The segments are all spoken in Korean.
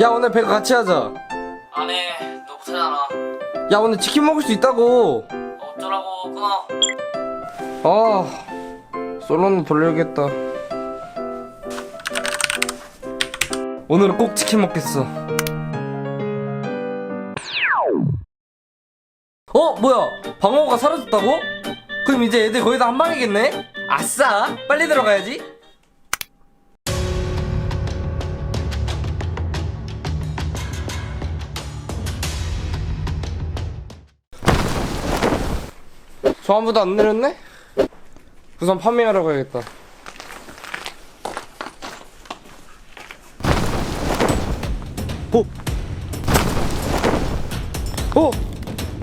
야 오늘 배그 같이 하자. 안해 너 못하잖아. 야 오늘 치킨 먹을 수 있다고. 어쩌라고. 끊어 아 솔로는 돌려야겠다. 오늘은 꼭 치킨 먹겠어. 어 뭐야? 방어가 사라졌다고? 그럼 이제 애들 거의 다 한 방이겠네? 아싸! 빨리 들어가야지 저 아무도 안 내렸네? 우선 판매하러 가야겠다. 오! 오!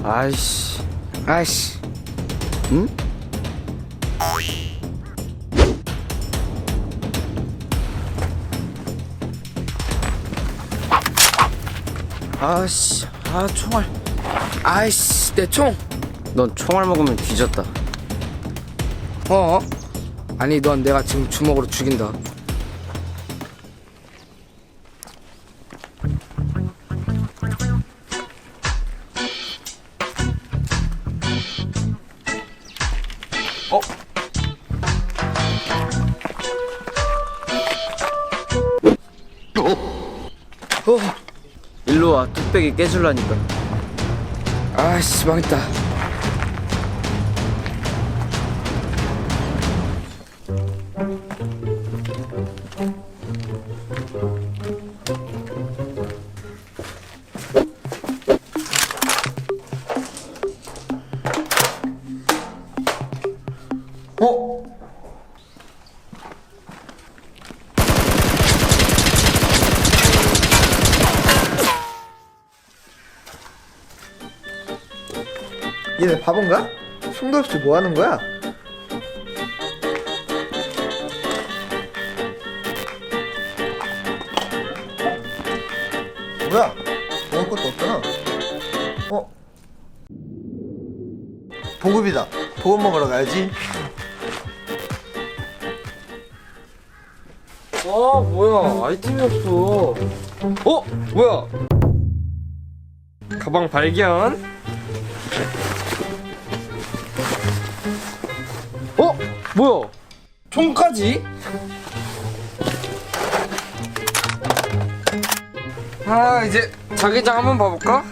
아이씨. 아이씨. 응? 아씨, 아 총알. 아이씨, 내 총. 넌 총알 먹으면 뒤졌다. 어? 아니 넌 내가 지금 주먹으로 죽인다 어? 어? 일로 와 뚝배기 깨줄라니까 아씨 망했다 어? 얘네 바본가? 총도 없이 뭐 하는 거야? 뭐야? 먹을 것도 없잖아. 어? 보급이다. 보급 먹으러 가야지. 아 뭐야 아이템이 없어 어? 뭐야 가방 발견 어? 뭐야 총까지? 아 이제 자기장 한번 봐볼까?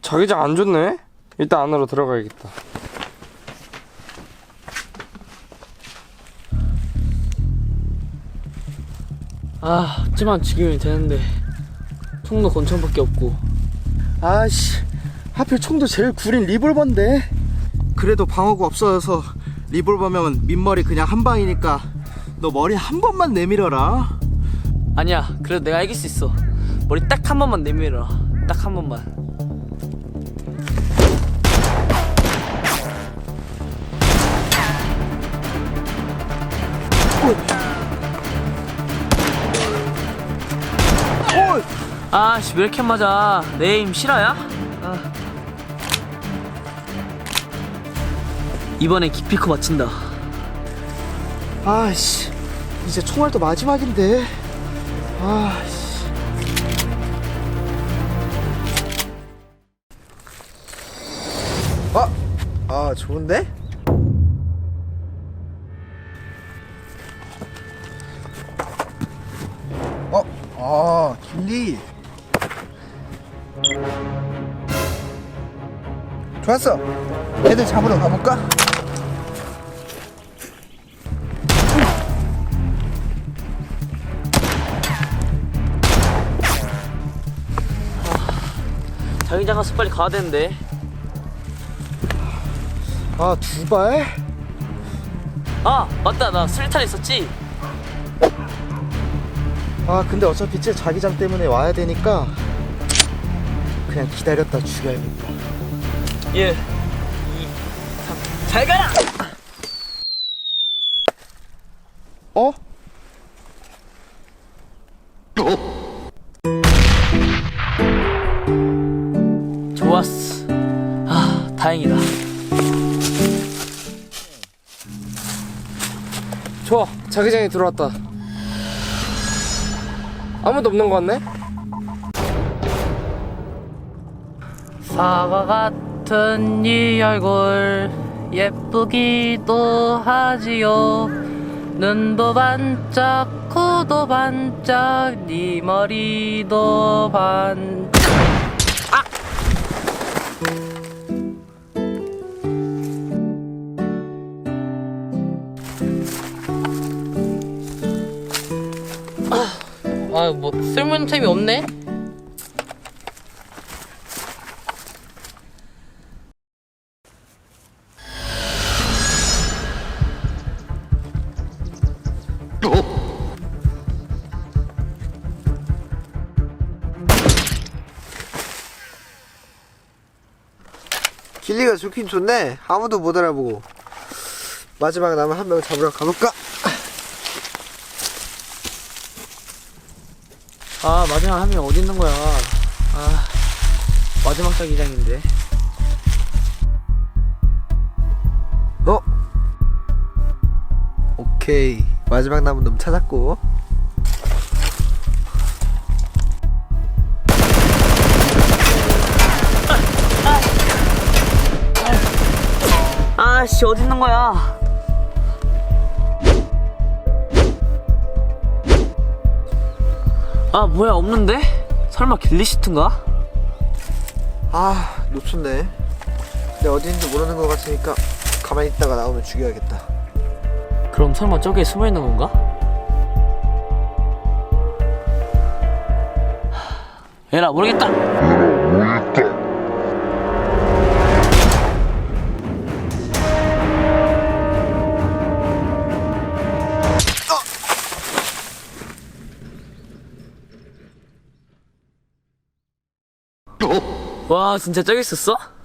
자기장 안 좋네 일단 안으로 들어가야겠다. 아 어찌만 죽이면 되는데 총도 권총밖에 없고 아씨, 하필 총도 제일 구린 리볼버인데. 그래도 방어구 없어져서 리볼버면 민머리 그냥 한 방이니까 너 머리 한 번만 내밀어라. 아니야 그래도 내가 이길 수 있어 머리 딱 한 번만 내밀어 딱한 번만 아씨 왜 이렇게 맞아 내힘 실화야? 아. 이번엔 기피코 맞춘다 아씨, 이제 총알도 마지막인데. 아씨. 아, 아 좋은데? 어, 아 길리. 좋았어. 애들 잡으러 가볼까? 자기장 가서 빨리 가야 되는데 아 두 발? 아 맞다 나 수리탄 있었지? 아 근데 어차피 제 자기장 때문에 와야 되니까 그냥 기다렸다 죽여야겠다. 1 2 3잘 가라! 어? 좋았어 아 다행이다 좋아 자기장이 들어왔다 아무도 없는 거 같네? 사과 같은 이 얼굴 예쁘기도 하지요 눈도 반짝 코도 반짝 네 머리도 반짝 아! 아, 뭐 쓸모있는 템이 없네? 길리가 좋긴 좋네. 아무도 못 알아보고. 마지막 남은 한 명 잡으러 가볼까? 아 마지막 한 명 어디 있는 거야? 아 마지막 자기장인데. 어? 오케이 마지막 남은 놈 찾았고 아씨 어디 있는 거야 아 뭐야 없는데? 설마 길리시트인가? 아 놓쳤네 근데 어디 있는지 모르는 것 같으니까 가만히 있다가 나오면 죽여야겠다 그럼 설마 저기에 숨어 있는 건가? 하, 에라 모르겠다 와 진짜 저기 있었어?